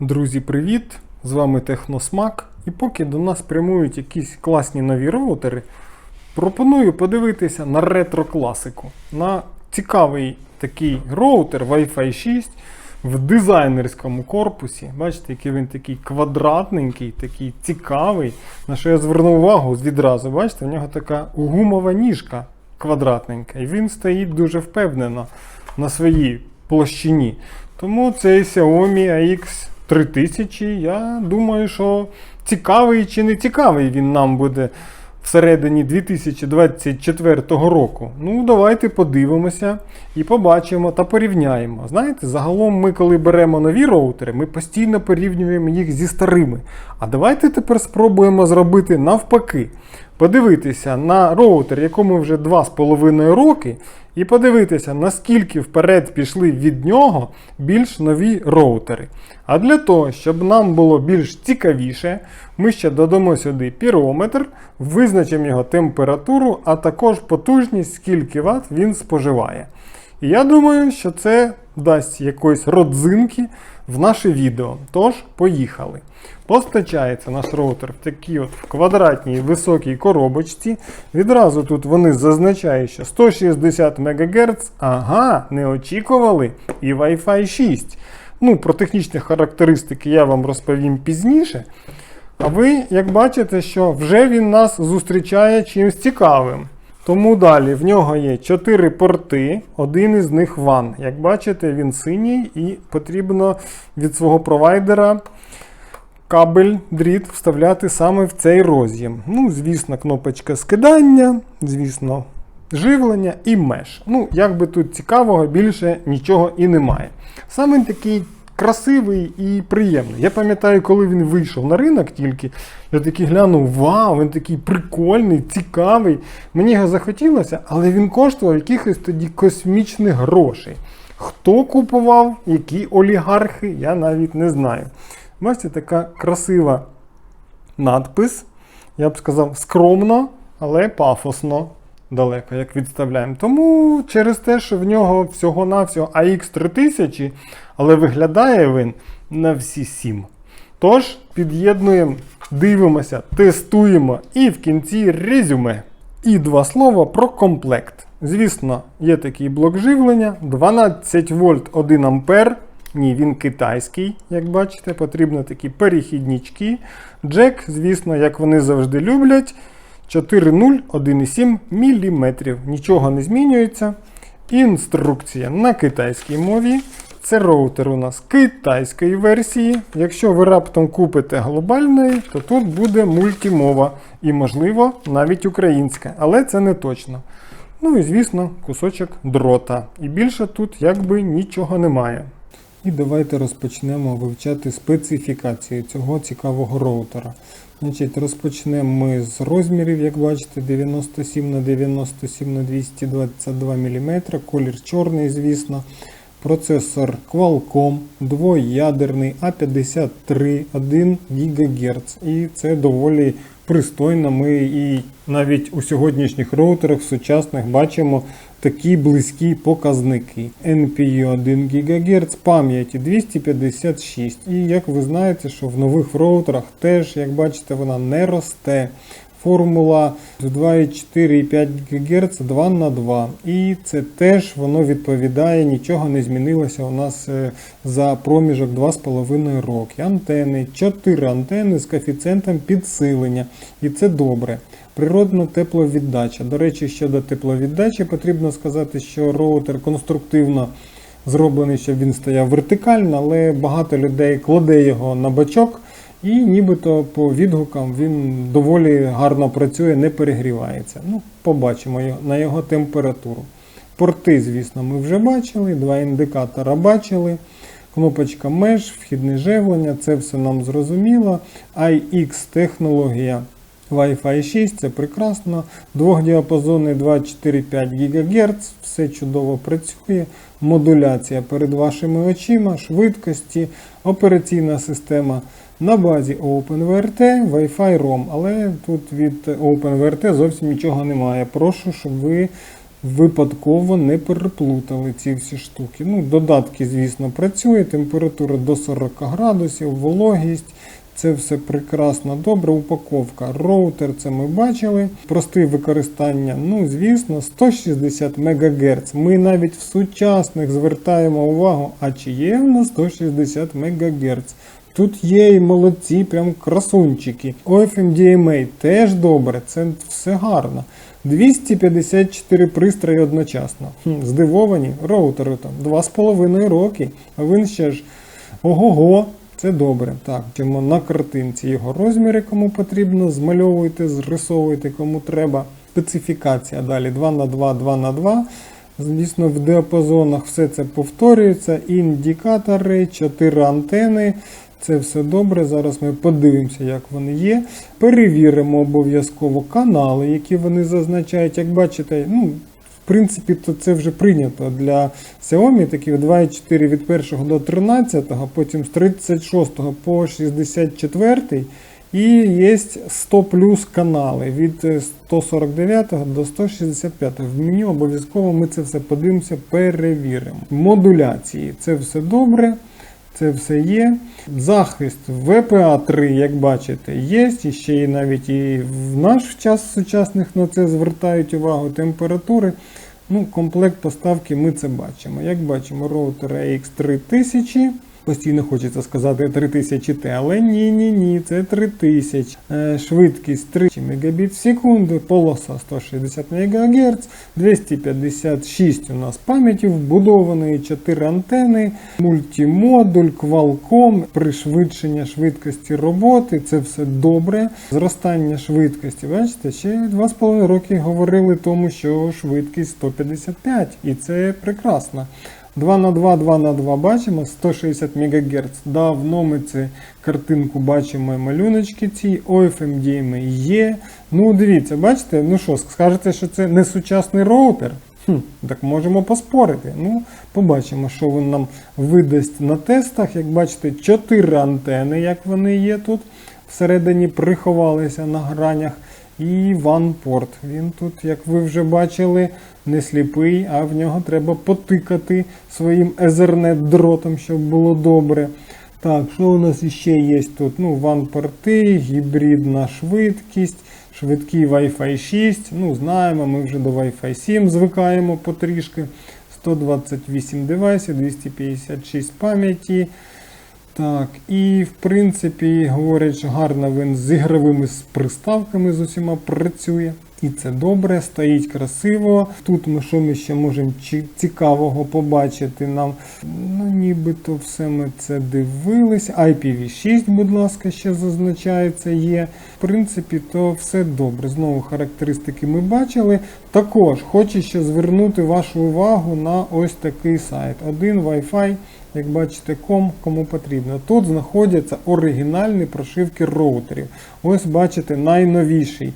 Друзі, привіт! З вами Техносмак. І поки до нас прямують якісь класні нові роутери, пропоную подивитися на ретро-класику. На цікавий такий роутер Wi-Fi 6 в дизайнерському корпусі. Бачите, який він такий квадратненький, такий цікавий. На що я звернув увагу відразу. Бачите, в нього така гумова ніжка квадратненька. І він стоїть дуже впевнено на своїй площині. Тому цей Xiaomi AX 3000, я думаю, що цікавий чи не цікавий він нам буде всередині 2024 року. Ну, давайте подивимося і побачимо та порівняємо. Знаєте, загалом ми, коли беремо нові роутери, ми постійно порівнюємо їх зі старими. А давайте тепер спробуємо зробити навпаки. Подивитися на роутер, якому вже 2,5 роки, і подивитися, наскільки вперед пішли від нього більш нові роутери. А для того, щоб нам було більш цікавіше, ми ще додамо сюди пірометр, визначимо його температуру, а також потужність, скільки Вт він споживає. І я думаю, що це дасть якоїсь родзинки в наше відео. Тож, поїхали. Постачається наш роутер в такій от квадратній високій коробочці. Відразу тут вони зазначають, що 160 МГц. Ага, не очікували. І Wi-Fi 6. Ну, про технічні характеристики я вам розповім пізніше. А ви, як бачите, що вже він нас зустрічає чимось цікавим. Тому далі в нього є 4 порти, один із них WAN. Як бачите, він синій і потрібно від свого провайдера кабель дріт вставляти саме в цей роз'єм. Ну, звісно, кнопочка скидання, звісно, живлення і меж. Ну, як би тут цікавого, більше нічого і немає. Саме такий красивий і приємний. Я пам'ятаю, коли він вийшов на ринок тільки, я такий глянув, вау, він такий прикольний, цікавий. Мені його захотілося, але він коштував якихось тоді космічних грошей. Хто купував, які олігархи, я навіть не знаю. Бачите, така красива надпис. Я б сказав, скромно, але пафосно далеко, як відставляємо. Тому через те, що в нього всього-навсього AX3000, але виглядає він на всі 7. Tож, під'єднуємо, дивимося, тестуємо і в кінці резюме. І два слова про комплект. Звісно, є такий блок живлення 12 вольт 1 ампер. Ні, він китайський, як бачите, потрібні такі перехіднички. Джек, звісно, як вони завжди люблять. 4,0 1,7 мм. Нічого не змінюється. Інструкція на китайській мові. Це роутер у нас китайської версії. Якщо ви раптом купите глобальної, то тут буде мультимова і, можливо, навіть українська, але це не точно. Ну і звісно, кусочок дрота. І більше тут якби нічого немає. І давайте розпочнемо вивчати специфікацію цього цікавого роутера. Значить, Розпочнемо ми з розмірів, як бачите, 97 на 97 на 222 мм, колір чорний, звісно. Процесор Qualcomm, двоядерний А53 1 ГГц. І це доволі пристойно. Ми і навіть у сьогоднішніх роутерах сучасних бачимо такі близькі показники. NPU 1 ГГц, пам'яті 256. І як ви знаєте, що в нових роутерах теж, як бачите, вона не росте. Формула 2,4,5 ГГц 2 на 2 І це теж воно відповідає, нічого не змінилося у нас е, за проміжок 2,5 роки. Антени, 4 антени з коефіцієнтом підсилення. І це добре. Природна тепловіддача. До речі, щодо тепловіддачі, потрібно сказати, що роутер конструктивно зроблений, щоб він стояв вертикально, але багато людей кладе його на бачок. І нібито по відгукам він доволі гарно працює, не перегрівається. Ну, Побачимо на його температуру. Порти, звісно, ми вже бачили, два індикатора бачили. Кнопочка меж, вхідне живлення, це все нам зрозуміло. iX технологія Wi-Fi 6, це прекрасно. Двохдіапазонний 2,4,5 ГГц, все чудово працює. Модуляція перед вашими очима, швидкості, операційна система на базі OpenVRT, Wi-Fi ROM, але тут від OpenVRT зовсім нічого немає. Прошу, щоб ви випадково не переплутали ці всі штуки. Ну, додатки, звісно, працює, температура до 40 градусів, вологість. Це все прекрасно, добре. Упаковка. Роутер, це ми бачили. Просте використання, ну, звісно, 160 МГц. Ми навіть в сучасних звертаємо увагу, а чи є в нас 160 МГц. Тут є і молодці, прям красунчики. OFM DMA теж добре, це все гарно. 254 пристрої одночасно. Хм, здивовані, роутеру там 2,5 роки, а він ще ж ого-го, це добре. Так, чому на картинці його розміри, кому потрібно, змальовуйте, зрисовуйте, кому треба. Специфікація далі 2 на 2 2 на 2 Звісно, в діапазонах все це повторюється. Індикатори, 4 антени. Це все добре. Зараз ми подивимося, як вони є. Перевіримо обов'язково канали, які вони зазначають. Як бачите, ну, в принципі, то це вже прийнято для Xiaomi, такі 2,4 від 1 до 13, потім з 36 по 64. І є 100 плюс канали від 149 до 165. В меню обов'язково ми це все подивимося, перевіримо. Модуляції це все добре. Це все є. Захист VPA 3, як бачите, є. І ще і навіть і в наш час сучасних на це звертають увагу температури. Ну, Комплект поставки ми це бачимо. Як бачимо, роутер AX3000. Постійно хочеться сказати 3000T, але ні-ні ні, це 3000. Е, швидкість 3 Мбіт в секунду, полоса 160 МГц, 256 у нас пам'яті вбудованої, 4 антени, мультимодуль, Qualcomm, пришвидшення швидкості роботи, це все добре. Зростання швидкості, бачите, ще 2,5 роки говорили тому, що швидкість 155, і це прекрасно. 2 на 2, 2 на 2 бачимо, 160 МГц. Давно ми цю картинку бачимо малюночки ці, OFMDM є. Ну, дивіться, бачите, ну що, скажете, що це не сучасний роутер? Хм, так можемо поспорити. Ну, побачимо, що він нам видасть на тестах. Як бачите, 4 антени, як вони є тут. Всередині приховалися на гранях. І OnePort. Він тут, як ви вже бачили, не сліпий, а в нього треба потикати своїм Ethernet дротом, щоб було добре. Так, що у нас ще є тут? Ну, OnePort, гібридна швидкість, швидкий Wi-Fi 6. Ну, знаємо, ми вже до Wi-Fi 7 звикаємо потрішки. 128 девайсів, 256 пам'яті. Так, і в принципі, говорять, що гарно він з ігровими приставками з усіма працює. І це добре, стоїть красиво. Тут ми що ми ще можемо цікавого побачити нам. Ну, нібито все ми це дивились. IPv6, будь ласка, ще зазначається є. В принципі, то все добре. Знову характеристики ми бачили. Також хочу ще звернути вашу увагу на ось такий сайт. Один Wi-Fi. Як бачите, ком кому потрібно. Тут знаходяться оригінальні прошивки роутерів. Ось бачите найновіший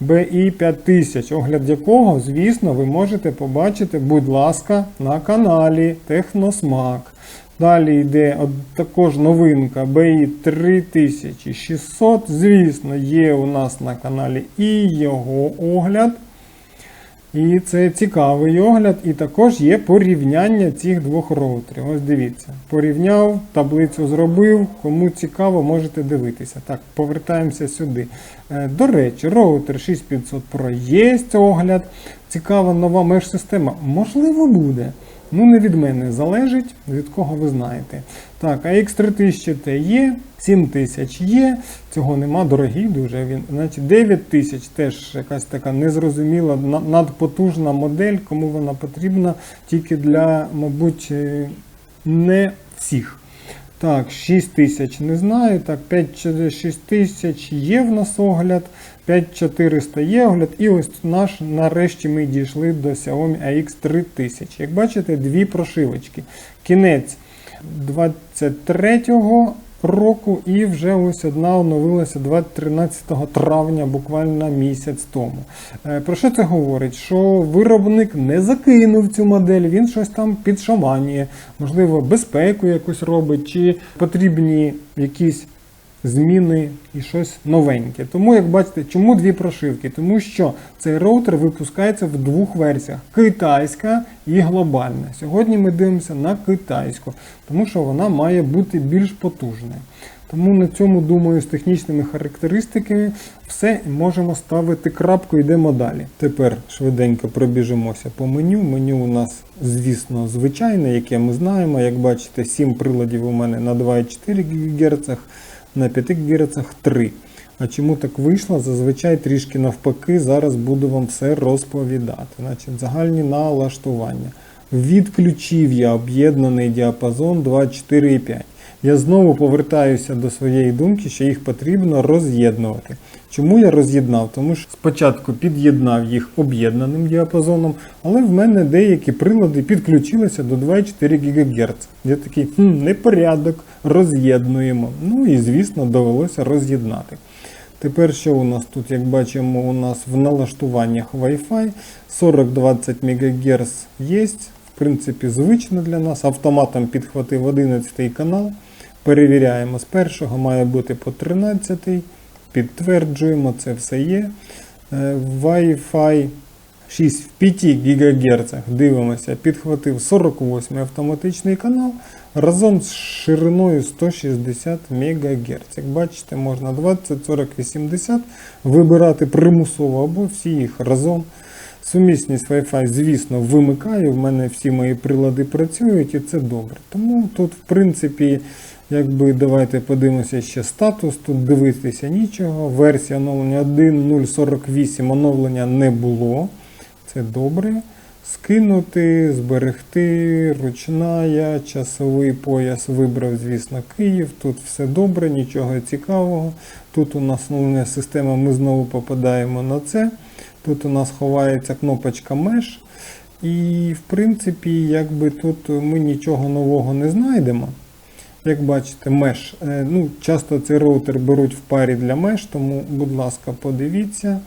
BI 5000, огляд якого, звісно, ви можете побачити, будь ласка, на каналі Техносмак. Далі йде от також новинка BI 3600. Звісно, є у нас на каналі і його огляд. І це цікавий огляд, і також є порівняння цих двох роутерів. Ось дивіться, порівняв, таблицю зробив. Кому цікаво, можете дивитися. Так, повертаємося сюди. Е, До речі, роутер 6500 Pro є огляд. Цікава нова меж-система. Можливо, буде. Ну, не від мене залежить, від кого ви знаєте. Так, а X3000T є, 7000 є, цього нема, дорогий дуже він. Значить, 9000 теж якась така незрозуміла, надпотужна модель, кому вона потрібна, тільки для, мабуть, е, не всіх. Так, 6 тисяч не знаю. Так, 5000 є в нас огляд, 5400 є огляд. І ось наш, нарешті ми дійшли до Xiaomi AX3000. Як бачите, дві прошивочки. Кінець 23-го року і вже ось одна оновилася 13 травня, буквально місяць тому. Е, Про що це говорить? Що виробник не закинув цю модель, він щось там підшаманює, можливо, безпеку якусь робить, чи потрібні якісь зміни і щось новеньке. Тому, як бачите, чому дві прошивки? Тому що цей роутер випускається в двох версіях: китайська і глобальна. Сьогодні ми дивимося на китайську, тому що вона має бути більш потужною. Тому на цьому, думаю, з технічними характеристиками все можемо ставити крапку, йдемо далі. Тепер швиденько пробіжимося по меню. Меню у нас, звісно, звичайне, яке ми знаємо. Як бачите, 7 приладів у мене на 2,4 ГГц, на 5 ГГц 3. А чому так вийшло? Зазвичай трішки навпаки, зараз буду вам все розповідати. Значить, загальні налаштування. Відключив я об'єднаний діапазон 2,4,5. Я знову повертаюся до своєї думки, що їх потрібно роз'єднувати. Чому я роз'єднав? Тому що спочатку під'єднав їх об'єднаним діапазоном, але в мене деякі прилади підключилися до 2,4 ГГц. Я такий хм, непорядок, роз'єднуємо. Ну і звісно довелося роз'єднати. Тепер що у нас тут, як бачимо, у нас в налаштуваннях Wi-Fi 40-20 МГц є. В принципі, звично для нас. Автоматом підхватив 11 канал. Перевіряємо з першого, має бути по 13. Підтверджуємо, це все є. Е, Wi-Fi 6 в 5 ГГц. Дивимося, підхватив 48 автоматичний канал разом з шириною 160 МГц. Як бачите, можна 20, 40, 80 вибирати примусово або всі їх разом. Сумісність Wi-Fi, звісно, вимикаю. В мене всі мої прилади працюють і це добре. Тому тут, в принципі, якби давайте подивимося ще статус. Тут дивитися нічого. Версія оновлення 1.048 оновлення не було. Це добре. Скинути, зберегти, ручна я, часовий пояс вибрав, звісно, Київ. Тут все добре, нічого цікавого. Тут у нас основна система, ми знову попадаємо на це. Тут у нас ховається кнопочка Mesh. І, в принципі, якби тут ми нічого нового не знайдемо. Як бачите, Mesh. Е, Ну, Часто цей роутер беруть в парі для Mesh, тому, будь ласка, подивіться.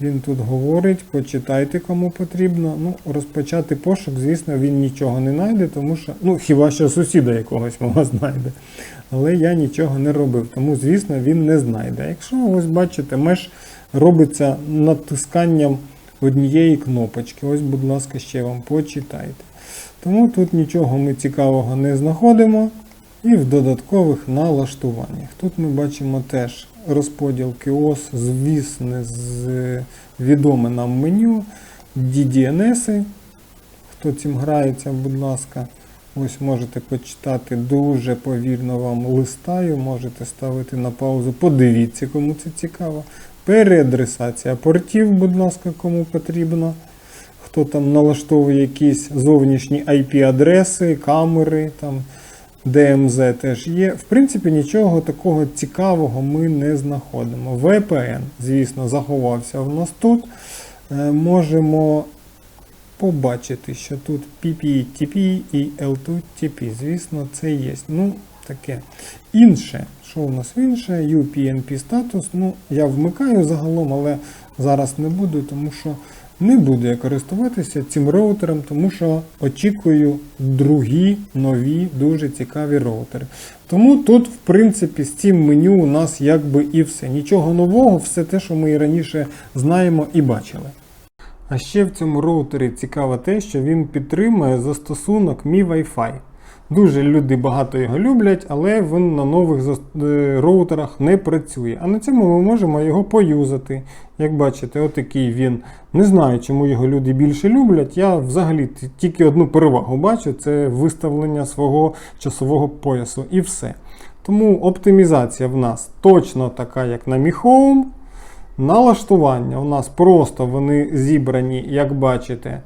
Він тут говорить, почитайте, кому потрібно. Ну, Розпочати пошук, звісно, він нічого не знайде, тому що, ну, хіба що сусіда якогось мого знайде. Але я нічого не робив, тому, звісно, він не знайде. Якщо ось бачите, меш робиться натисканням однієї кнопочки. Ось, будь ласка, ще вам почитайте. Тому тут нічого ми цікавого не знаходимо. І в додаткових налаштуваннях. Тут ми бачимо теж розподіл кіос, звісне з відоме нам меню, DDNS. Хто цим грається, будь ласка, ось можете почитати, дуже повільно вам листаю, можете ставити на паузу, подивіться, кому це цікаво. Переадресація портів, будь ласка, кому потрібно. Хто там налаштовує якісь зовнішні IP-адреси, камери. там. DMZ теж є. В принципі, нічого такого цікавого ми не знаходимо. VPN, звісно, заховався в нас тут. Е, можемо побачити, що тут PPTP і L2TP. Звісно, це є. Ну, таке. Інше. Що у нас інше? UPnP статус. Ну, я вмикаю загалом, але зараз не буду, тому що. Не буду я користуватися цим роутером, тому що очікую другі нові дуже цікаві роутери. Тому тут, в принципі, з цим меню у нас якби і все. Нічого нового, все те, що ми і раніше знаємо і бачили. А ще в цьому роутері цікаво те, що він підтримує застосунок Mi Wi-Fi. Дуже люди багато його люблять, але він на нових е, роутерах не працює. А на цьому ми можемо його поюзати. Як бачите, отакий він. Не знаю, чому його люди більше люблять. Я взагалі тільки одну перевагу бачу це виставлення свого часового поясу і все. Тому оптимізація в нас точно така, як на Mi Налаштування у нас просто вони зібрані, як бачите.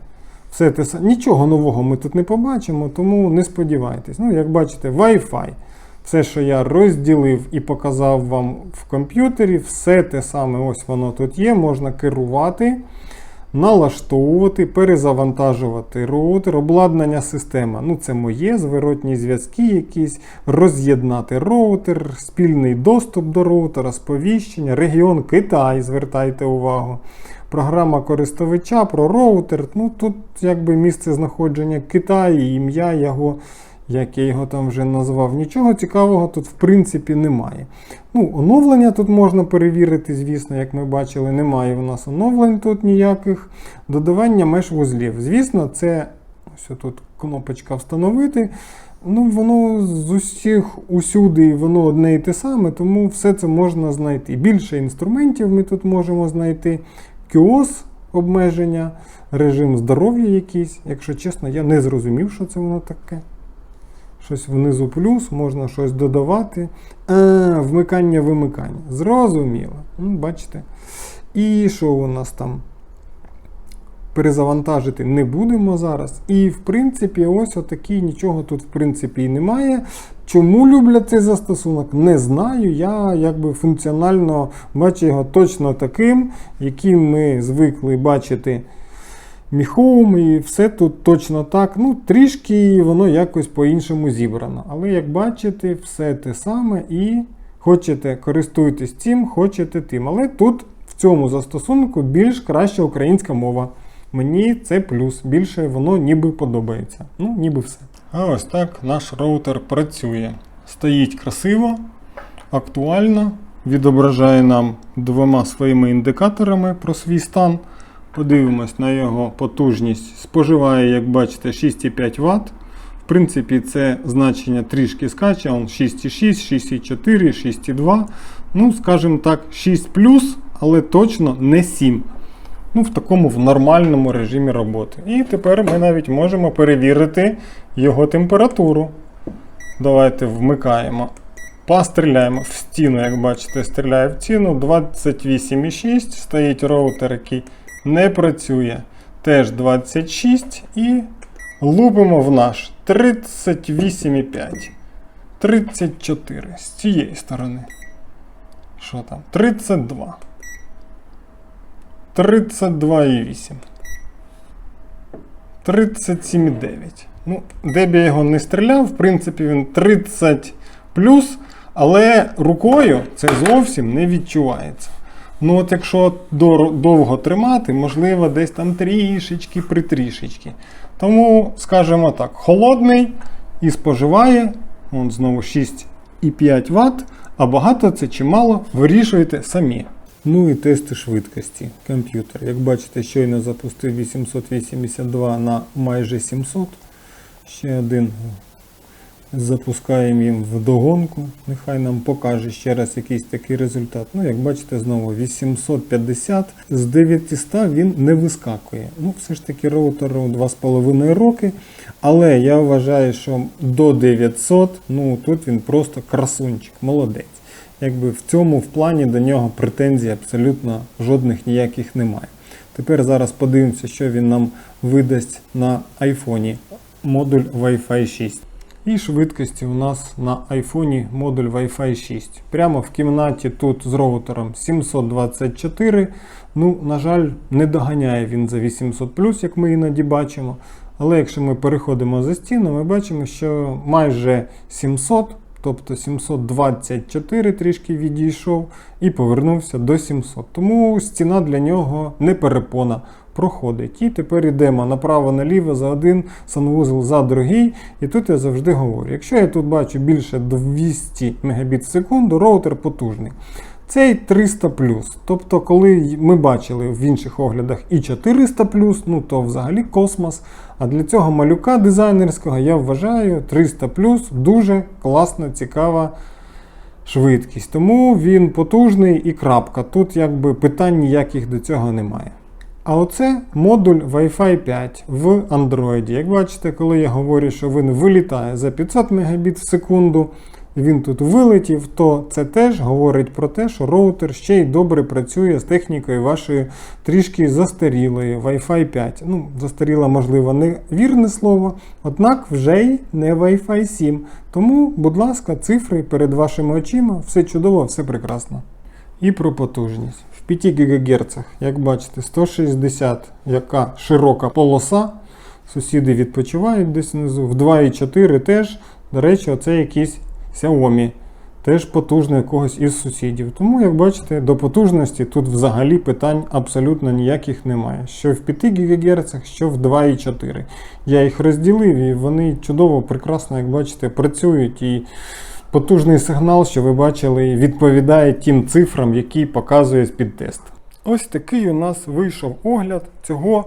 Все те Нічого нового ми тут не побачимо, тому не сподівайтесь. Ну, Як бачите, Wi-Fi. Все, що я розділив і показав вам в комп'ютері, все те саме ось воно тут є, можна керувати, налаштовувати, перезавантажувати роутер, обладнання система. Ну, Це моє, зворотні зв'язки якісь, роз'єднати роутер, спільний доступ до роутера, сповіщення, регіон Китай, звертайте увагу програма користувача, про роутер. Ну, Тут якби місце знаходження Китаю, ім'я його як я його там вже назвав. Нічого цікавого тут в принципі немає. Ну, оновлення тут можна перевірити, звісно, як ми бачили, немає у нас оновлень тут ніяких. Додавання меж вузлів. Звісно, це ось тут кнопочка встановити. Ну, воно з усіх усюди воно одне і те саме, тому все це можна знайти. Більше інструментів ми тут можемо знайти. QoS обмеження, режим здоров'я якийсь. Якщо чесно, я не зрозумів, що це воно таке. Щось внизу плюс, можна щось додавати. А, вмикання вимикання. Зрозуміло. Бачите. І що у нас там? Перезавантажити не будемо зараз. І, в принципі, ось отакий нічого тут, в принципі, і немає. Чому люблять цей застосунок, не знаю. Я якби функціонально бачу його точно таким, яким ми звикли бачити міхом, і все тут точно так. Ну, трішки воно якось по-іншому зібрано. Але як бачите, все те саме і хочете користуйтесь цим, хочете тим. Але тут в цьому застосунку більш краща українська мова. Мені це плюс. Більше воно ніби подобається. Ну, ніби все. А ось так наш роутер працює. Стоїть красиво, актуально, відображає нам двома своїми індикаторами про свій стан. Подивимось на його потужність. Споживає, як бачите, 6,5 Вт. В принципі, це значення трішки скаче, он 6,6, 6,4, 6,2. Ну, скажімо так, 6 але точно не 7. Ну, в такому в нормальному режимі роботи. І тепер ми навіть можемо перевірити його температуру. Давайте вмикаємо. Постріляємо в стіну, як бачите, стріляє в стіну. 28,6. Стоїть роутер, який не працює. Теж 26 і лупимо в наш 38,5. 34 з цієї сторони. Що там? 32. 32,8. 37,9. Ну, де б я його не стріляв, в принципі, він 30 плюс, але рукою це зовсім не відчувається. Ну, от якщо довго тримати, можливо, десь там трішечки притрішечки. Тому, скажімо так, холодний і споживає, он знову 6,5 Вт, а багато це чи мало вирішуєте самі. Ну і тести швидкості. Комп'ютер. Як бачите, щойно запустив 882 на майже 700. Ще один запускаємо їм вдогонку. Нехай нам покаже ще раз якийсь такий результат. Ну, як бачите, знову 850 з 900 він не вискакує. Ну, все ж таки роутеру 2,5 роки. Але я вважаю, що до 900, ну тут він просто красунчик, молодець. Якби в цьому в плані до нього претензій абсолютно жодних ніяких немає. Тепер зараз подивимося, що він нам видасть на айфоні модуль Wi-Fi 6. І швидкості у нас на айфоні модуль Wi-Fi 6. Прямо в кімнаті тут з роутером 724. Ну, на жаль, не доганяє він за 800 як ми іноді бачимо. Але якщо ми переходимо за стіну, ми бачимо, що майже 700, тобто 724 трішки відійшов і повернувся до 700. Тому стіна для нього не перепона проходить. І тепер йдемо направо-наліво за один санвузол за другий. І тут я завжди говорю: якщо я тут бачу більше 200 Мбіт в секунду, роутер потужний. Цей 300 Тобто, коли ми бачили в інших оглядах і 400 ну то взагалі космос. А для цього малюка дизайнерського я вважаю 300 дуже класна, цікава швидкість. Тому він потужний і крапка. Тут якби питань ніяких до цього немає. А оце модуль Wi-Fi 5 в Android. Як бачите, коли я говорю, що він вилітає за 500 Мбіт в секунду, він тут вилетів, то це теж говорить про те, що роутер ще й добре працює з технікою вашої трішки застарілої Wi-Fi 5. Ну, застаріла, можливо, не вірне слово, однак вже й не Wi-Fi 7. Тому, будь ласка, цифри перед вашими очима, все чудово, все прекрасно. І про потужність. В 5 ГГц, як бачите, 160, яка широка полоса. Сусіди відпочивають десь внизу. В 2,4 теж. До речі, оце якийсь Xiaomi теж потужно якогось із сусідів. Тому, як бачите, до потужності тут взагалі питань абсолютно ніяких немає. Що в 5 ГГц, що в 2,4. Я їх розділив і вони чудово, прекрасно, як бачите, працюють. І потужний сигнал, що ви бачили, відповідає тим цифрам, які показує спідтест. Ось такий у нас вийшов огляд цього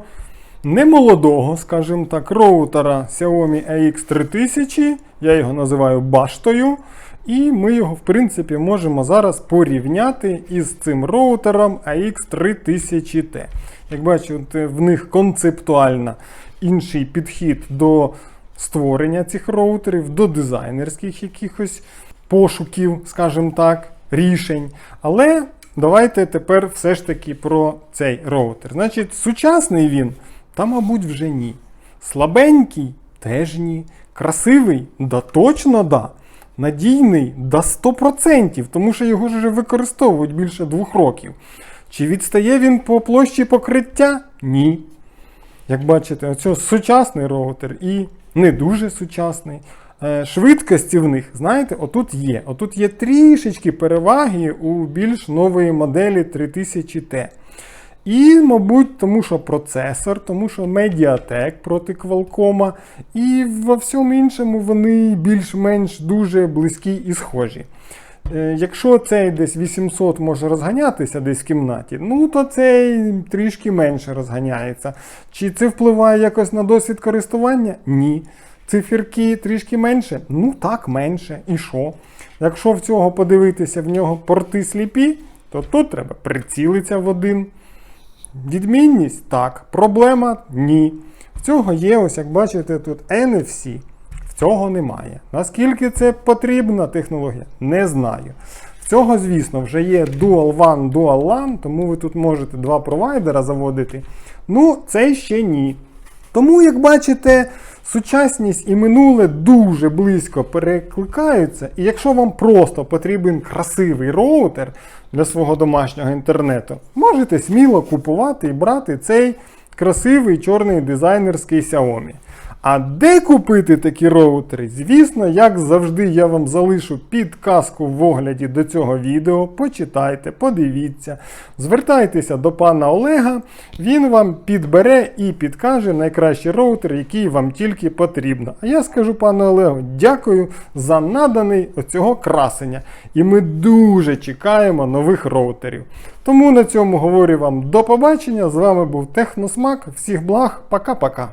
немолодого, скажімо так, роутера Xiaomi AX3000. Я його називаю баштою. І ми його, в принципі, можемо зараз порівняти із цим роутером AX3000T. Як бачите, в них концептуально інший підхід до створення цих роутерів, до дизайнерських якихось пошуків, скажімо так, рішень. Але давайте тепер все ж таки про цей роутер. Значить, сучасний він, та, мабуть, вже ні. Слабенький теж ні. Красивий? Да точно да. Надійний да 100%, тому що його ж вже використовують більше двох років. Чи відстає він по площі покриття? Ні. Як бачите, оце сучасний роутер і не дуже сучасний. Е, Швидкості в них, знаєте, отут є. Отут є трішечки переваги у більш нової моделі 3000T. І, мабуть, тому що процесор, тому що Mediatek проти Qualcomm, і во всьому іншому вони більш-менш дуже близькі і схожі. Е, Якщо цей десь 800 може розганятися десь в кімнаті, ну то цей трішки менше розганяється. Чи це впливає якось на досвід користування? Ні. Циферки трішки менше? Ну так, менше. І що? Якщо в цього подивитися, в нього порти сліпі, то тут треба прицілитися в один. Відмінність так. Проблема ні. В цього є, ось як бачите, тут NFC. В цього немає. Наскільки це потрібна технологія? Не знаю. В цього, звісно, вже є Dual WAN, Dual LAN, тому ви тут можете два провайдера заводити. Ну, це ще ні. Тому, як бачите, сучасність і минуле дуже близько перекликаються. І якщо вам просто потрібен красивий роутер для свого домашнього інтернету, можете сміло купувати і брати цей красивий чорний дизайнерський Xiaomi. А де купити такі роутери? Звісно, як завжди, я вам залишу підказку в огляді до цього відео. Почитайте, подивіться, звертайтеся до пана Олега, він вам підбере і підкаже найкращий роутер, який вам тільки потрібно. А я скажу пану Олегу, дякую за наданий оцього красення. І ми дуже чекаємо нових роутерів. Тому на цьому говорю вам до побачення. З вами був Техносмак. Всіх благ, пока-пока.